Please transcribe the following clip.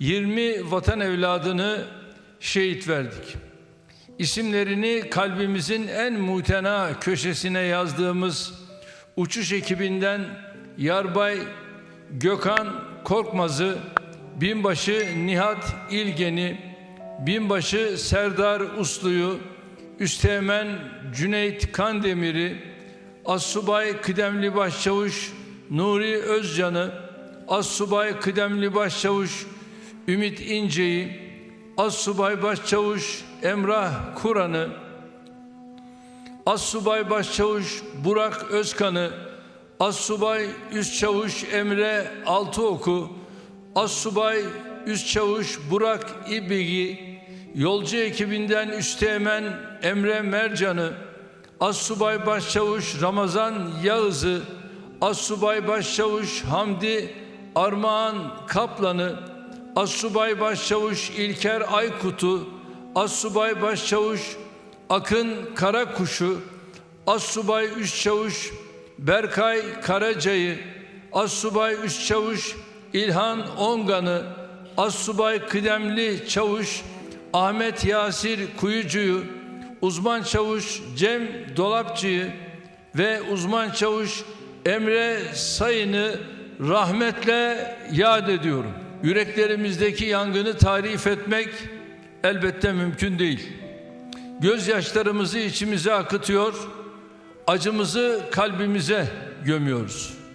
20 vatan evladını şehit verdik. İsimlerini kalbimizin en mutena köşesine yazdığımız uçuş ekibinden Yarbay Gökhan Korkmaz'ı, Binbaşı Nihat İlgen'i, Binbaşı Serdar Uslu'yu, Üsteğmen Cüneyt Kandemir'i, Assubay Kıdemli Başçavuş Nuri Özcan'ı, Assubay Kıdemli Başçavuş Ümit İnce'yi, Assubay Başçavuş Emrah Kur'an'ı, Assubay Başçavuş Burak Özkan'ı, Assubay Üst Çavuş Emre Altıoku, Assubay Üst Çavuş Burak İbigi, yolcu ekibinden Üsteğmen Emre Mercan'ı, Assubay Başçavuş Ramazan Yağız'ı, Assubay Başçavuş Hamdi Armağan Kaplan'ı, Assubay Başçavuş İlker Aykut'u, Assubay Başçavuş Akın Karakuş'u, Assubay Üst Çavuş Berkay Karaca'yı, Assubay Üst Çavuş İlhan Ongan'ı, Assubay Kıdemli Çavuş Ahmet Yasir Kuyucu'yu, uzman çavuş Cem Dolapçı'yı ve uzman çavuş Emre Sayın'ı rahmetle yad ediyorum. Yüreklerimizdeki yangını tarif etmek elbette mümkün değil. Gözyaşlarımızı içimize akıtıyor, acımızı kalbimize gömüyoruz.